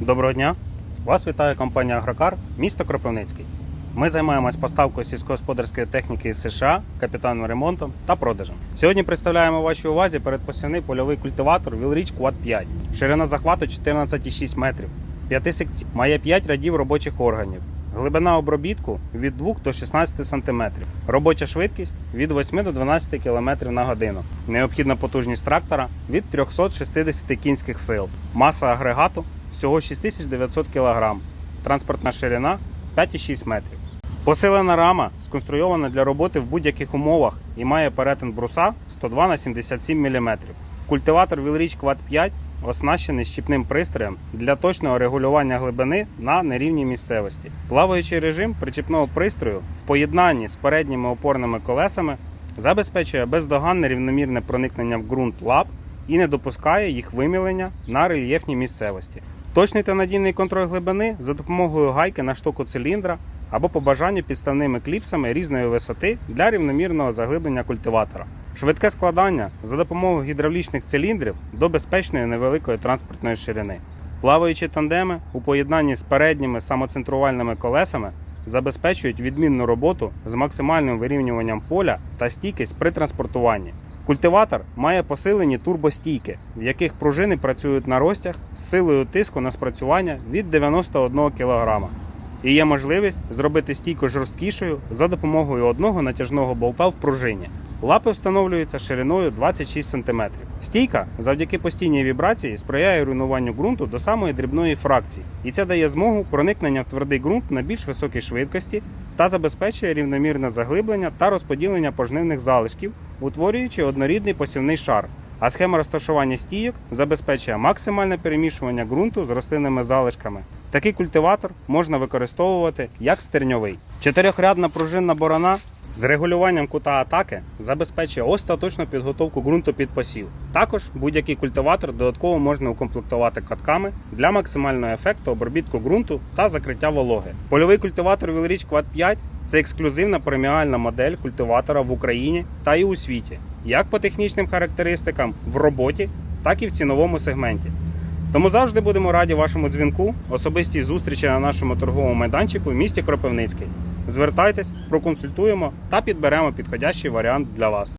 Доброго дня! Вас вітає компанія Агрокар, місто Кропивницький. Ми займаємось поставкою сільськогосподарської техніки із США, капітальним ремонтом та продажем. Сьогодні представляємо вашій увазі передпосівний польовий культиватор Wilrich Quad 5. Ширина захвату 14,6 метрів. П'яти секцій. Має 5 рядів робочих органів. Глибина обробітку від 2 до 16 см. Робоча швидкість від 8 до 12 км на годину. Необхідна потужність трактора від 360 кінських сил. Маса агрегату всього 6900 кг. Транспортна ширина 5,6 метрів. Посилена рама сконструйована для роботи в будь-яких умовах і має перетин бруса 102 на 77 мм. Культиватор Wilrich Quad 5 оснащений щіпним пристроєм для точного регулювання глибини на нерівній місцевості. Плаваючий режим причіпного пристрою в поєднанні з передніми опорними колесами забезпечує бездоганне рівномірне проникнення в ґрунт лап і не допускає їх вимілення на рельєфній місцевості. Точний та надійний контроль глибини за допомогою гайки на штоку циліндра або по бажанню підставними кліпсами різної висоти для рівномірного заглиблення культиватора. Швидке складання за допомогою гідравлічних циліндрів до безпечної невеликої транспортної ширини. Плаваючі тандеми у поєднанні з передніми самоцентрувальними колесами забезпечують відмінну роботу з максимальним вирівнюванням поля та стійкість при транспортуванні. Культиватор має посилені турбостійки, в яких пружини працюють на розтяг з силою тиску на спрацювання від 91 кг. І є можливість зробити стійку жорсткішою за допомогою одного натяжного болта в пружині. Лапи встановлюються шириною 26 см. Стійка завдяки постійній вібрації сприяє руйнуванню ґрунту до самої дрібної фракції, і це дає змогу проникнення в твердий ґрунт на більш високій швидкості та забезпечує рівномірне заглиблення та розподілення пожнивних залишків, утворюючи однорідний посівний шар. А схема розташування стійок забезпечує максимальне перемішування ґрунту з рослинними залишками. Такий культиватор можна використовувати як стерньовий. Чотирьохрядна пружинна борона з регулюванням кута атаки забезпечує остаточну підготовку ґрунту під посів. Також будь-який культиватор додатково можна укомплектувати катками для максимального ефекту обробітку ґрунту та закриття вологи. Польовий культиватор Wilrich Quad 5 це ексклюзивна преміальна модель культиватора в Україні та і у світі, як по технічним характеристикам в роботі, так і в ціновому сегменті. Тому завжди будемо раді вашому дзвінку, особистій зустрічі на нашому торговому майданчику в місті Кропивницький. Звертайтесь, проконсультуємо та підберемо підходящий варіант для вас.